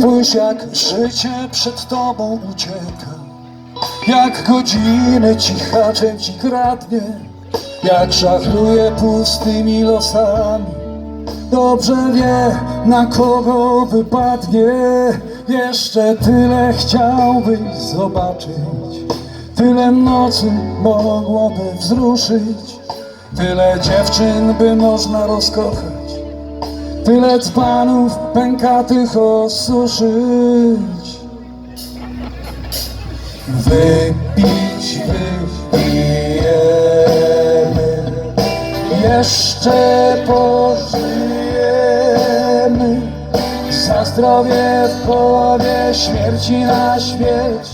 Spójrz jak życie przed tobą ucieka. Jak godziny cichaczem ci kradnie. Jak żachluje pustymi losami. Dobrze wie na kogo wypadnie. Jeszcze tyle chciałbyś zobaczyć. Tyle nocy mogłoby wzruszyć. Tyle dziewczyn by można rozkochać Tyle dzbanów pękatych osuszyć. Wypić, wypijemy Jeszcze pożyjemy. Za zdrowie w połowie śmierci na śmierć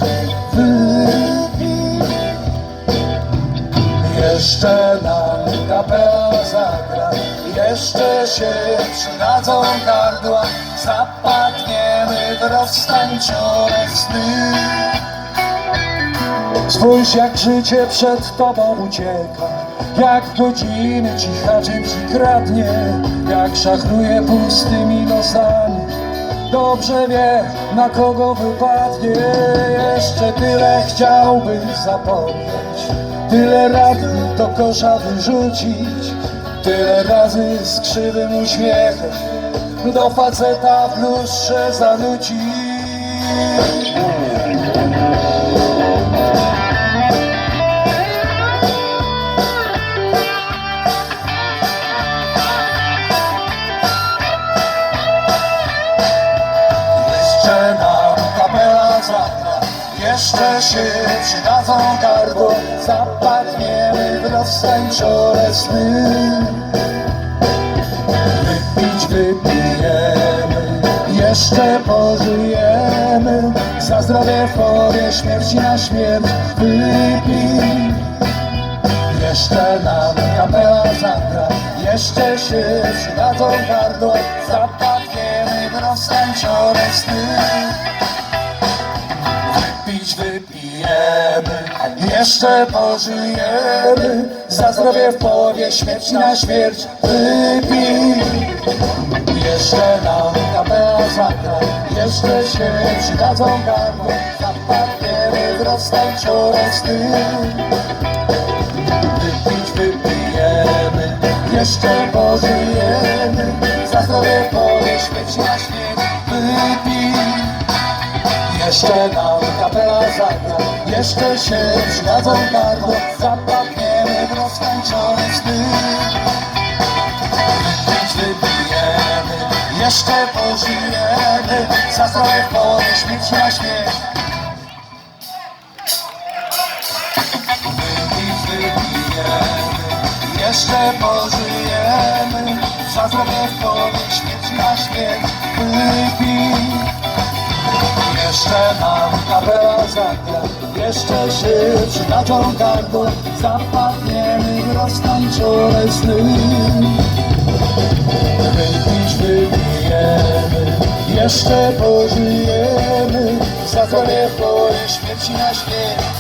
Wypij jeszcze nam kapela zagra Jeszcze się przydadzą gardła Zapadniemy w roztańczone sny. Spójrz jak życie przed tobą ucieka Jak godziny cichaczem ci kradnie Jak szachruje pustymi nosami. Dobrze wie na kogo wypadnie Jeszcze tyle chciałbyś zapomnieć. Tyle rady do kosza wyrzucić Tyle razy z krzywym uśmiechem Do faceta w lustrze zanucić Jeszcze się przydadzą gardło Zapadniemy w roztańczone sny Wypić wypijemy Jeszcze pożyjemy. Za zdrowie w powie śmierci na śmierć Wypij. Jeszcze nam kapela zagra Jeszcze się przydadzą gardło Zapadniemy w roztańczone sny Wypić wypijemy Jeszcze pożyjemy. Za zdrowie w połowie śmierci na śmierć Wypij. Jeszcze nam kapela zagra Jeszcze się przydadzą gardło Zapadniemy w roztańczone sny Wypić wypijemy, jeszcze pożyjemy. Za zdrowie powie śmierć na śmierć Wypij. Jeszcze nam kapela zagra Jeszcze się przydadzą gardło Zapadniemy w roztańczone sny Wypić wypijemy, jeszcze pożyjemy. Za zdrowie powie śmierć na śmierć Wypić wypijemy, jeszcze pożyjemy Przydadzą gardło Zapadniemy w roztańczone sny. Wypić wypijemy Jeszcze pożyjemy Za zdrowie w połowie śmierci na śmierć